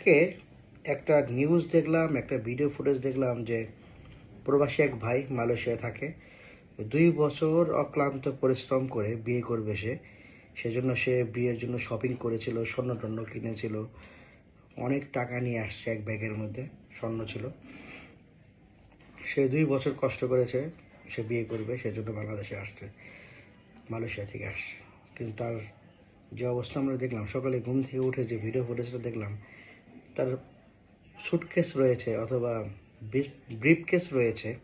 আজকে একটা নিউজ দেখলাম, একটা ভিডিও ফুটেজ দেখলাম যে প্রবাসী এক ভাই মালয়েশিয়ায় থাকে। দুই বছর অক্লান্ত পরিশ্রম করে বিয়ে করবে সে। সেজন্য সে বিয়ের জন্য শপিং করেছিল স্বর্ণ টর্ণ কিনেছিল। অনেক টাকা নিয়ে আসছে এক ব্যাগের মধ্যে, স্বর্ণ ছিল। সে দুই বছর কষ্ট করেছে, সে বিয়ে করবে, সেজন্য বাংলাদেশে আসছে, মালয়েশিয়া থেকে আসছে। কিন্তু তার যে অবস্থা আমরা দেখলাম, সকালে ঘুম থেকে উঠে যে ভিডিও ফুটেজটা দেখলাম তার সুটকেস রয়েছে অথবা ব্রিফ রয়েছে,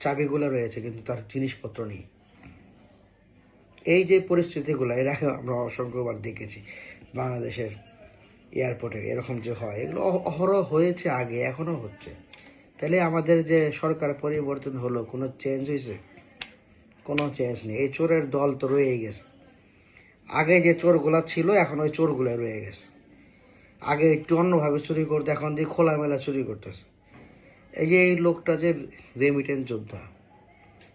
চাবিগুলো রয়েছে, কিন্তু তার জিনিসপত্র নেই। এই যে পরিস্থিতিগুলো, এর আগে আমরা অসংখ্যবার দেখেছি বাংলাদেশের এয়ারপোর্টে, এরকম যে হয়। এগুলো অহ- অহরহ হয়েছে আগে এখনও হচ্ছে। তাহলে আমাদের যে সরকার পরিবর্তন হলো, কোনো চেঞ্জ হয়েছে? কোনো চেঞ্জ নেই। এই চোরের দল তো রয়েই গেছে। আগে যে চোরগুলা ছিল, এখন ওই চোরগুলো রয়ে গেছে। আগে একটু অন্যভাবে চুরি করতে, এখন দিয়ে খোলামেলা চুরি করতেছে। এই যে এই লোকটা যে রেমিটেন্স যোদ্ধা,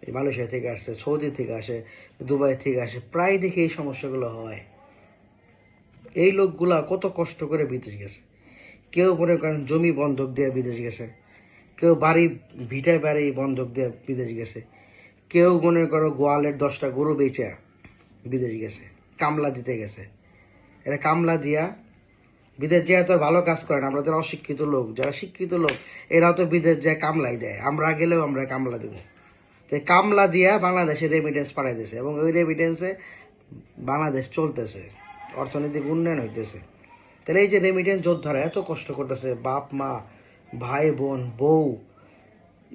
এই মালয়েশিয়া থেকে আসছে, সৌদি থেকে আসে, দুবাই থেকে আসে, প্রায় দেখি এই সমস্যাগুলো হয়। এই লোকগুলা কত কষ্ট করে বিদেশ গেছে। কেউ মনে করেন জমি বন্ধক দিয়ে বিদেশ গেছে। কেউ বাড়ি ভিটায় বাড়ি বন্ধক দিয়ে বিদেশ গেছে। কেউ মনে করো গোয়ালের দশটা গরু বেচা বিদেশ গেছে, কামলা দিতে গেছে। এটা কামলা দিয়া বিদেশ যায় তো ভালো কাজ করে না। আমরা যারা অশিক্ষিত লোক, যারা শিক্ষিত লোক, এরাও তো বিদেশ যায় কামলাই দেয়। আমরা গেলেও আমরা কামলা দেবো। তো কামলা দিয়া বাংলাদেশে রেমিটেন্স পাঠাই দিয়েছে এবং ওই রেমিটেন্সে বাংলাদেশ চলতেছে, অর্থনৈতিক উন্নয়ন হইতেছে। তাহলে এই যে রেমিটেন্স যোদ্ধারা এত কষ্ট করতেছে, বাপ, মা, ভাই, বোন, বউ,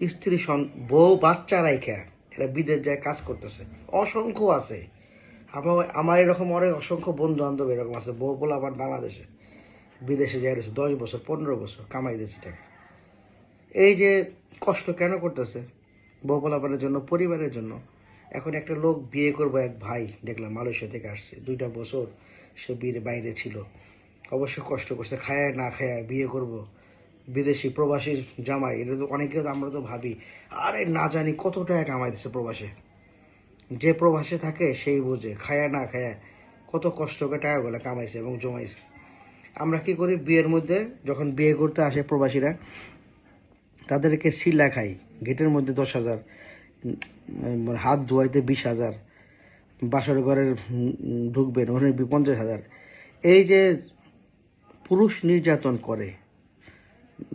স্ত্রী, সন- বউ, বাচ্চা রাইখা, এরা বিদেশ যায় কাজ করতেছে। অসংখ্য আছে। আমার আমার এরকম অনেক অসংখ্য বন্ধু বান্ধব এরকম আছে বউ বলে আমার বাংলাদেশে। বিদেশে যাই রয়েছে, দশ বছর, পনেরো বছর কামাই দিয়েছে টাকা। এই যে কষ্ট কেন করতেছে? বউ পোলাপানের জন্য, পরিবারের জন্য। এখন একটা লোক বিয়ে করব এক ভাই, দেখলাম মালয়েশিয়া থেকে আসছে। দুইটা বছর সে বিয়ের বাইরে ছিল। অবশ্য কষ্ট করছে, খায় না খায় বিয়ে করব। বিদেশি প্রবাসী জামাই, এটা তো অনেকে আমরা তো ভাবি, আরে না জানি কত টাকা কামাই দিচ্ছে প্রবাসে। যে প্রবাসে থাকে সেই বোঝে, খায়া না খায়া, কত কষ্ট করে টাকাগুলো কামাইছে এবং জমাইছে। আমরা কি করি? বিয়ের মধ্যে যখন বিয়ে করতে আসে প্রবাসীরা, তাদেরকে শিলা খাই। গেটের মধ্যে দশ হাজার হাত ধোয়াইতে বিশ হাজার, বাসর ঘরের ঢুকবেন, ওখানে পঞ্চাশ হাজার। এই যে পুরুষ নির্যাতন করে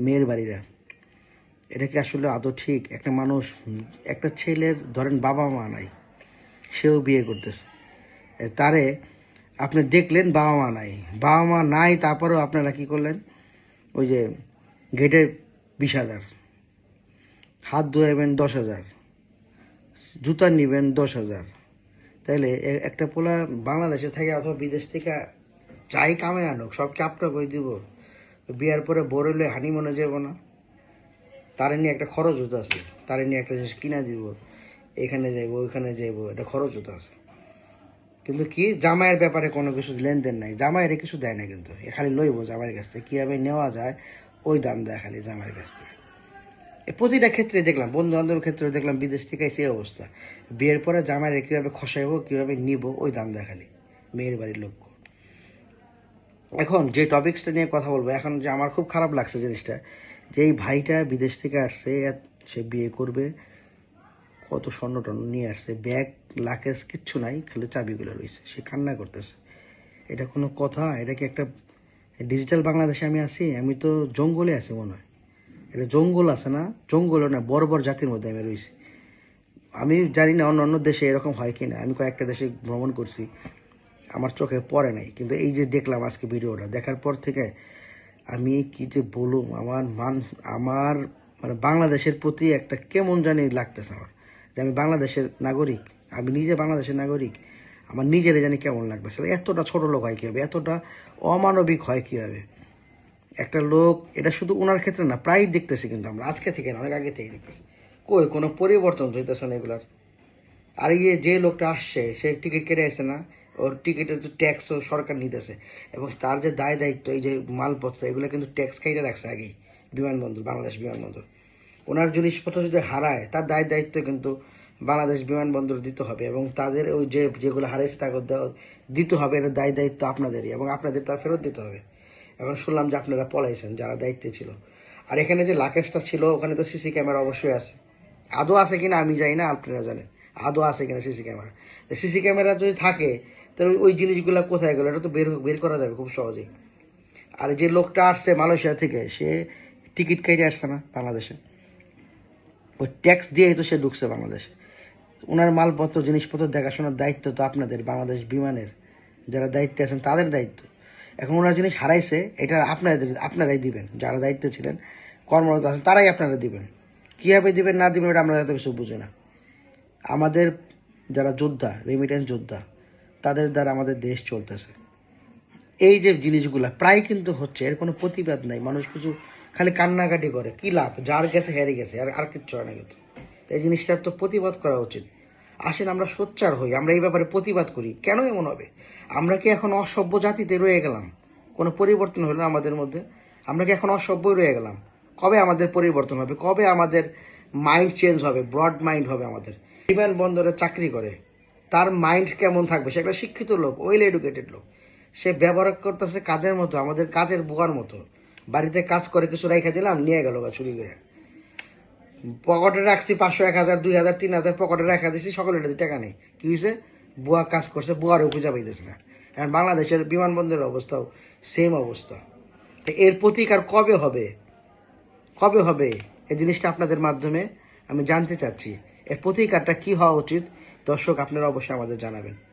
মেয়ের বাড়িরা, এটা কি আসলে আদৌ ঠিক? একটা মানুষ, একটা ছেলের, ধরেন বাবা মা নাই, সেও বিয়ে করতেছে। তারে আপনি দেখলেন বাবা মা নাই। বাবা মা নাই, তারপরেও আপনারা কি করলেন? ওই যে গেটে বিশ হাজার। হাত ধোয়াবেন দশ হাজার। জুতা নিবেন দশ হাজার। তাইলে একটা পোলা বাংলাদেশে থাকে অথবা বিদেশ থেকে যাই কামে আনুক সব কি আপনাকে কই দিব? বিয়ার পরে বড়লে হানি মনে যাব না। তারে নিয়ে একটা খরচ হতে আছে তারে নিয়ে একটা জিনিস কিনা দিব। এখানে যাইব, ওইখানে যাইব, এটা খরচ হতে আছে কিন্তু কি, জামাইয়ের ব্যাপারে কোনো কিছু লেনদেন নাই। জামাইয়ের কিছু দেয় না কিন্তু। খালি লইব জামাইয়ের কাছ থেকে, কীভাবে নেওয়া যায়, ওই দাম দেয় খালি জামাইয়ের কাছ থেকে। প্রতিটা ক্ষেত্রে দেখলাম বন্ধু বান্ধবের ক্ষেত্রে দেখলাম, বিদেশ থেকে সেই অবস্থা। বিয়ের পরে জামাইয়ের কীভাবে খসাইব, কীভাবে নিব, ওই দাম দেয় খালি মেয়ের বাড়ির লোক। এখন যে টপিক্সটা নিয়ে কথা বলব, এখন যে আমার খুব খারাপ লাগছে জিনিসটা, যে এই ভাইটা বিদেশ থেকে আসছে, সে বিয়ে করবে কত স্বর্ণ টর্ণ নিয়ে আসছে, ব্যাগ লাকেজ কিচ্ছু নাই, খালি চাবিগুলো রয়েছে। সে কান্না করতেছে। এটা কোনো কথা? এটা কি একটা ডিজিটাল বাংলাদেশে আমি আছি? আমি তো জঙ্গলে আছি মনে হয়। এটা জঙ্গল আছে না? জঙ্গলও না বড় বড় জাতির মধ্যে আমি রয়েছি। আমি জানি না অন্য অন্য দেশে এরকম হয় কি না আমি কয়েকটা দেশে ভ্রমণ করছি। আমার চোখে পড়ে নাই। কিন্তু এই যে দেখলাম আজকে ভিডিওটা, দেখার পর থেকে আমি কি যে বলুম? আমার মান, আমার মানে বাংলাদেশের প্রতি একটা কেমন জানি লাগতেছে আমার। যে আমি বাংলাদেশের নাগরিক, আমি নিজে বাংলাদেশের নাগরিক, আমার নিজের জানি কেমন লাগবে? লাগতেছে এতটা ছোটো লোক হয় কীভাবে? এতটা অমানবিক হয় কীভাবে? একটা লোক, এটা শুধু ওনার ক্ষেত্রে না প্রায় দেখতেছি কিন্তু আমরা, আজকে থেকে না, অনেক আগে থেকে দেখতেছি। কই, কোনো পরিবর্তন হইতেছে না এগুলার। আর ইয়ে যে লোকটা আসছে, সে টিকিট কেটে আসছে না, ওর টিকিটের তো ট্যাক্সও সরকার নিতেছে, এবং তার যে দায় দায়িত্ব এই যে মালপত্র, এগুলো কিন্তু ট্যাক্স খাইতে রাখছে আগেই। বিমানবন্দর, বাংলাদেশ বিমানবন্দর। ওনার জিনিসপত্র যদি হারায়, তার দায় দায়িত্ব কিন্তু বাংলাদেশ বিমানবন্দর দিতে হবে এবং তাদের ওই যে যেগুলো হারাইছে তাকে দিতে হবে, এর দায় দায়িত্ব আপনাদেরই এবং আপনাদের তা ফেরত দিতে হবে। এবং শুনলাম যে আপনারা পলাইছেন, যারা দায়িত্বে ছিল। আর এখানে যে লাকেশটা ছিল, ওখানে তো সিসি ক্যামেরা অবশ্যই আছে। আদৌ আছে কিনা আমি জানি না, আপনারা জানেন। আদৌ আছে কিনা সিসি ক্যামেরা? সিসি ক্যামেরা যদি থাকে, তাহলে ওই জিনিসগুলো কোথায় গেলো? এটা তো বের বের করা যাবে খুব সহজেই। আর যে লোকটা আসছে মালয়েশিয়া থেকে, সে টিকিট কেটে আসছে না বাংলাদেশে? ওই ট্যাক্স দিয়েই তো সে ঢুকছে বাংলাদেশে। ওনার মালপত্র, জিনিসপত্র দেখাশোনার দায়িত্ব তো আপনাদের, বাংলাদেশ বিমানের। যারা দায়িত্বে আছেন তাদের দায়িত্ব। এখন ওনার জিনিস হারাইছে, এটা আপনাদের, আপনারাই দিবেন। যারা দায়িত্বে ছিলেন, কর্মরত আছেন, তারাই আপনারা দিবেন। কীভাবে দিবেন, না দিবেন এটা আমরা এত কিছু বুঝি না। আমাদের যারা যোদ্ধা রেমিটেন্স যোদ্ধা, তাদের দ্বারা আমাদের দেশ চলতেছে। এই যে জিনিসগুলা, প্রায় কিন্তু হচ্ছে, এর কোনো প্রতিবাদ নাই। মানুষ কিছু খালি কান্নাকাটি করে। কি লাভ? যার গেছে হেরে গেছে, আর আর কিচ্ছু হয় না কিন্তু। এই জিনিসটার তো প্রতিবাদ করা উচিত। আসেন, আমরা সোচ্চার হই, আমরা এই ব্যাপারে প্রতিবাদ করি। কেন এমন হবে? আমরা কি এখন অসভ্য জাতিতে রয়ে গেলাম? কোনো পরিবর্তন হলো না আমাদের মধ্যে? আমরা কি এখন অসভ্যই রয়ে গেলাম? কবে আমাদের পরিবর্তন হবে? কবে আমাদের মাইন্ড চেঞ্জ হবে? ব্রড মাইন্ড হবে আমাদের। বিমানবন্দরে চাকরি করে, তার মাইন্ড কেমন থাকবে? সে একটা শিক্ষিত লোক ওয়েল এডুকেটেড লোক। সে ব্যবহার করতেছে কাজের মতো? আমাদের কাজের বোকার মতো। বাড়িতে কাজ করে কিছু রেখে দিলাম, নিয়ে গেল বা চুরি করে। পকেটে রাখছি পাঁচশো, এক হাজার, দুই হাজার, তিন হাজার, পকেটে রাখা দিছি, সকলের হাতে টাকা নেই। কি হয়েছে বুয়া কাজ করছে, বুয়ারও খুঁজে পাইতেছে না। এখন বাংলাদেশের বিমানবন্দরের অবস্থাও সেম অবস্থা। তো এর প্রতিকার কবে হবে? কবে হবে? এই জিনিসটা আপনাদের মাধ্যমে আমি জানতে চাচ্ছি। এর প্রতিকারটা কি হওয়া উচিত? দর্শক, আপনারা অবশ্যই আমাদের জানাবেন।